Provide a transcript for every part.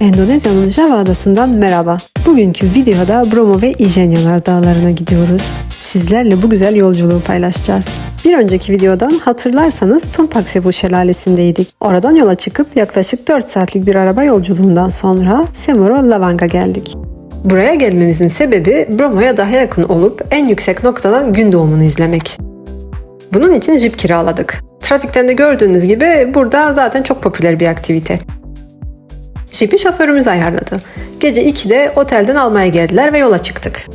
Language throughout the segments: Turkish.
Endonezya'nın Java adasından merhaba. Bugünkü videoda Bromo ve İjenyalar dağlarına gidiyoruz. Sizlerle bu güzel yolculuğu paylaşacağız. Bir önceki videodan hatırlarsanız Tumpak Sevu şelalesindeydik. Oradan yola çıkıp yaklaşık 4 saatlik bir araba yolculuğundan sonra Semoro Lavanga geldik. Buraya gelmemizin sebebi Bromo'ya daha yakın olup en yüksek noktadan gün doğumunu izlemek. Bunun için jip kiraladık. Trafikten de gördüğünüz gibi burada zaten çok popüler bir aktivite. Jipi şoförümüz ayarladı. Gece 2'de otelden almaya geldiler ve yola çıktık.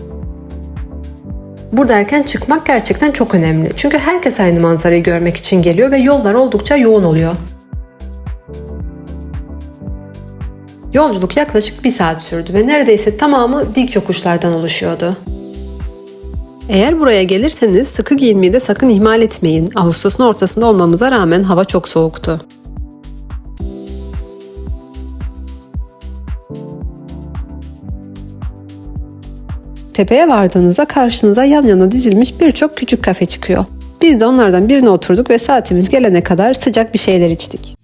Burada erken çıkmak gerçekten çok önemli. Çünkü herkes aynı manzarayı görmek için geliyor ve yollar oldukça yoğun oluyor. Yolculuk yaklaşık bir saat sürdü ve neredeyse tamamı dik yokuşlardan oluşuyordu. Eğer buraya gelirseniz sıkı giyinmeyi de sakın ihmal etmeyin. Ağustos'un ortasında olmamıza rağmen hava çok soğuktu. Tepeye vardığınızda karşınıza yan yana dizilmiş birçok küçük kafe çıkıyor. Biz de onlardan birine oturduk ve saatimiz gelene kadar sıcak bir şeyler içtik.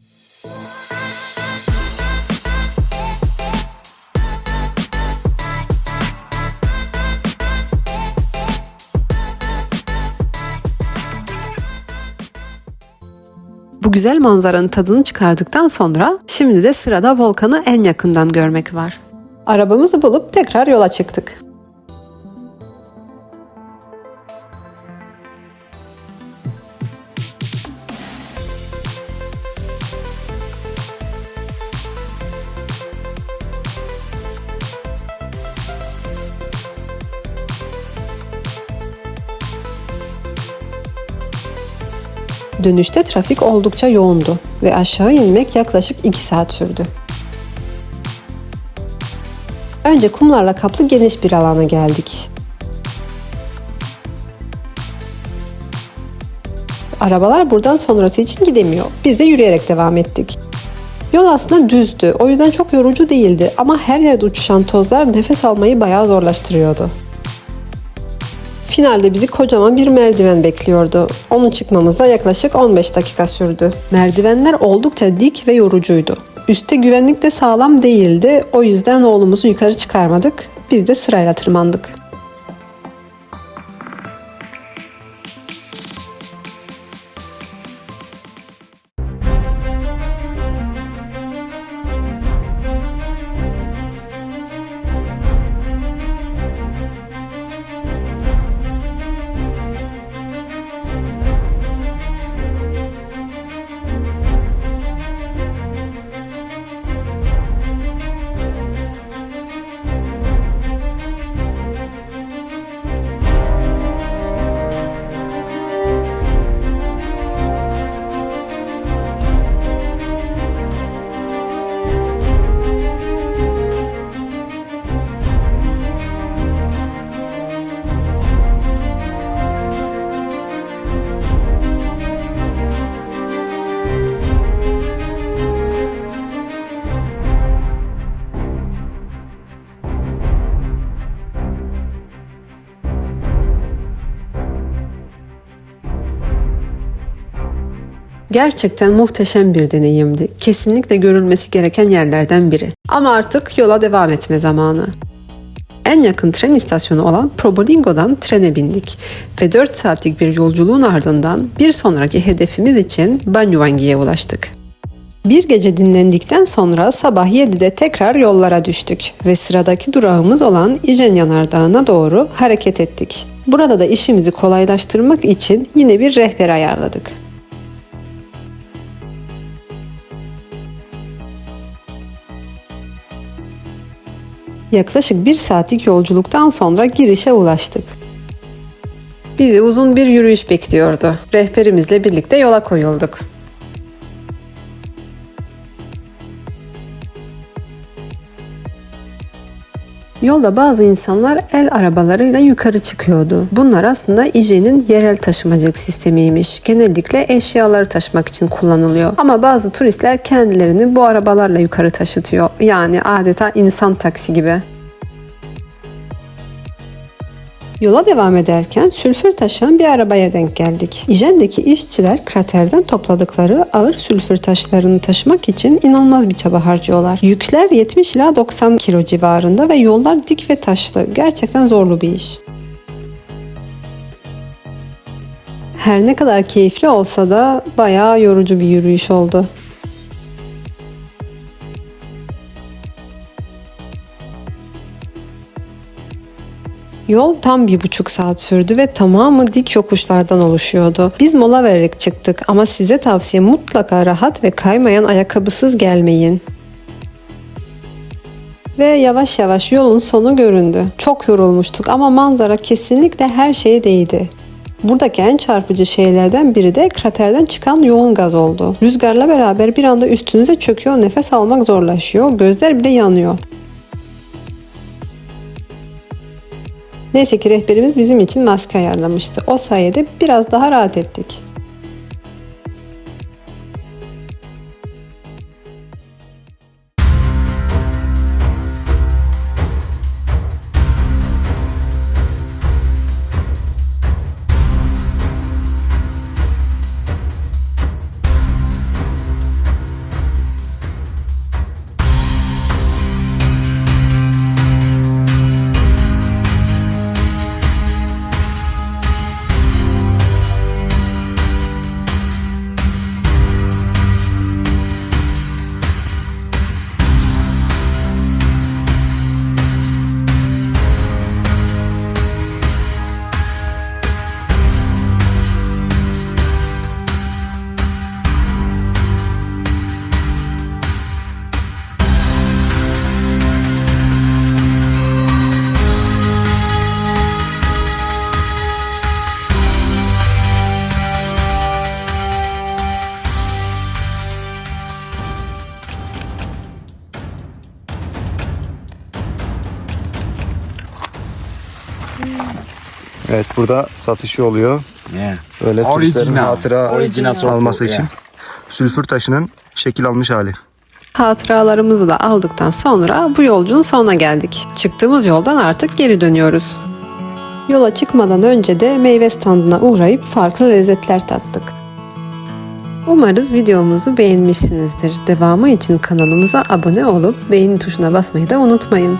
Bu güzel manzaranın tadını çıkardıktan sonra şimdi de sırada volkanı en yakından görmek var. Arabamızı bulup tekrar yola çıktık. Dönüşte trafik oldukça yoğundu ve aşağı inmek yaklaşık 2 saat sürdü. Önce kumlarla kaplı geniş bir alana geldik. Arabalar buradan sonrası için gidemiyor. Biz de yürüyerek devam ettik. Yol aslında düzdü. O yüzden çok yorucu değildi ama her yerde uçuşan tozlar nefes almayı bayağı zorlaştırıyordu. Finalde bizi kocaman bir merdiven bekliyordu. Onun çıkmamıza yaklaşık 15 dakika sürdü. Merdivenler oldukça dik ve yorucuydu. Üste güvenlik de sağlam değildi. O yüzden oğlumuzu yukarı çıkarmadık. Biz de sırayla tırmandık. Gerçekten muhteşem bir deneyimdi. Kesinlikle görülmesi gereken yerlerden biri. Ama artık yola devam etme zamanı. En yakın tren istasyonu olan Probolingo'dan trene bindik ve 4 saatlik bir yolculuğun ardından bir sonraki hedefimiz için Banyuwangi'ye ulaştık. Bir gece dinlendikten sonra sabah 7'de tekrar yollara düştük ve sıradaki durağımız olan İjen Yanardağı'na doğru hareket ettik. Burada da işimizi kolaylaştırmak için yine bir rehber ayarladık. Yaklaşık bir saatlik yolculuktan sonra girişe ulaştık. Bizi uzun bir yürüyüş bekliyordu. Rehberimizle birlikte yola koyulduk. Yolda bazı insanlar el arabalarıyla yukarı çıkıyordu. Bunlar aslında İJE'nin yerel taşımacılık sistemiymiş. Genellikle eşyaları taşımak için kullanılıyor. Ama bazı turistler kendilerini bu arabalarla yukarı taşıtıyor. Yani adeta insan taksi gibi. Yola devam ederken sülfür taşıyan bir arabaya denk geldik. İjen'deki işçiler kraterden topladıkları ağır sülfür taşlarını taşımak için inanılmaz bir çaba harcıyorlar. Yükler 70 ila 90 kilo civarında ve yollar dik ve taşlı. Gerçekten zorlu bir iş. Her ne kadar keyifli olsa da bayağı yorucu bir yürüyüş oldu. Yol tam bir buçuk saat sürdü ve tamamı dik yokuşlardan oluşuyordu. Biz mola vererek çıktık ama size tavsiye mutlaka rahat ve kaymayan ayakkabısız gelmeyin. Ve yavaş yavaş yolun sonu göründü. Çok yorulmuştuk ama manzara kesinlikle her şeye değdi. Buradaki en çarpıcı şeylerden biri de kraterden çıkan yoğun gaz oldu. Rüzgarla beraber bir anda üstünüze çöküyor, nefes almak zorlaşıyor, gözler bile yanıyor. Neyse ki rehberimiz bizim için maske ayarlamıştı. O sayede biraz daha rahat ettik. Evet burada satışı oluyor. Yeah. Böyle turistlerin Original. hatıra Original alması için. yeah. Sülfür taşının şekil almış hali. Hatıralarımızı da aldıktan sonra bu yolculuğun sonuna geldik. Çıktığımız yoldan artık geri dönüyoruz. Yola çıkmadan önce de meyve standına uğrayıp farklı lezzetler tattık. Umarız videomuzu beğenmişsinizdir. Devamı için kanalımıza abone olup beğeni tuşuna basmayı da unutmayın.